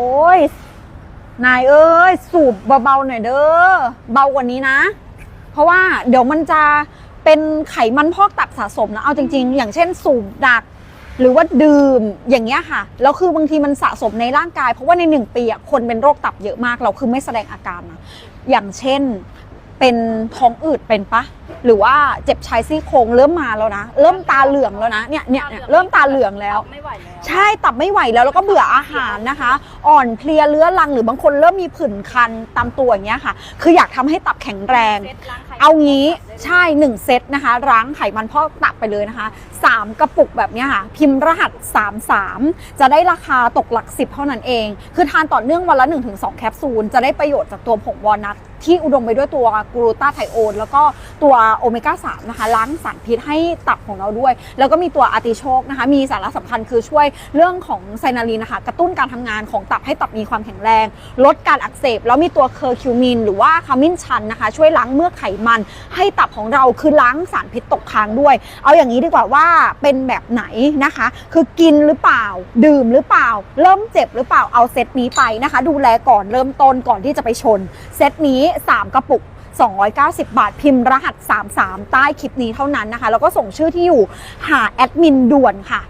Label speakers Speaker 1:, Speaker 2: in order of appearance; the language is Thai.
Speaker 1: โอ้ย นายเอ้ย สูบเบาๆหน่อยเด้อ เบากว่านี้นะ เพราะว่าเดี๋ยวมันจะเป็นไขมันพอกตับสะสมนะ เอาจริง ๆ อย่างเช่นสูบดัก หรือว่าดื่มอย่างเงี้ยค่ะ แล้วคือบางทีมันสะสมในร่างกาย เพราะว่าในหนึ่งปีอะคนเป็นโรคตับเยอะมาก เราคือไม่แสดงอาการนะ อย่างเช่นเป็นท้องอืดเป็นปะ หรือว่าเจ็บชายซี่โครงเริ่มมาแล้วนะ เริ่มตาเหลืองแล้วนะเนี่ยเนี่ยเนี่ยเริ่มตาเหลืองแล้ว
Speaker 2: ไม่ไหวแล้ว
Speaker 1: ใช่ตับไม่ไหวแล้วแล้วก็เบื่ออาหารนะคะ อ่อนเพลียเรื้อรังหรือบางคนเริ่มมีผื่นคันตามตัวอย่างเงี้ยค่ะ คืออยากทำให้ตับแข็งแรง
Speaker 2: เซ็ตล้างไขมัน
Speaker 1: เอางี้ ใช่ 1 เซตนะคะล้างไขมันพอกตับไปเลยนะคะ 3 กระปุกแบบนี้ค่ะ พิมพ์รหัส 33 จะได้ราคาตกหลัก 10 เท่านั้นเอง คือทานต่อเนื่องวันละ 1-2 แคปซูล จะได้ประโยชน์จากตัวผงวอลนัทที่อุดมไปด้วยตัวกลูตาไทโอนแล้วก็ตัวโอเมก้า3นะคะ ล้างสารพิษให้ตับของเราด้วย แล้วก็มีตัวอาติโชกนะคะ มีสาระสำคัญคือช่วยเรื่องของไซนาลีนนะคะ กระตุ้นการทำงานของตับให้ตับมีความแข็งแรง ลดการอักเสบ แล้วมีตัวเคอร์คิวมินหรือว่าขมิ้นชันนะคะ ช่วยล้างเมื่อไขมันให้ตับของเราคือล้างสารพิษตกค้างด้วย เอาอย่างนี้ดีกว่าว่าเป็นแบบไหนนะคะ คือกินหรือเปล่า ดื่มหรือเปล่า เริ่มเจ็บหรือเปล่าเอาเซตนี้ไปนะคะ ดูแลก่อนเริ่มต้นก่อนที่จะไปชน เซตนี้ 3 กระปุก290 บาทพิมพ์รหัส 33 ใต้คลิปนี้เท่านั้นนะคะ แล้วก็ส่งชื่อที่อยู่หาแอดมินด่วนค่ะ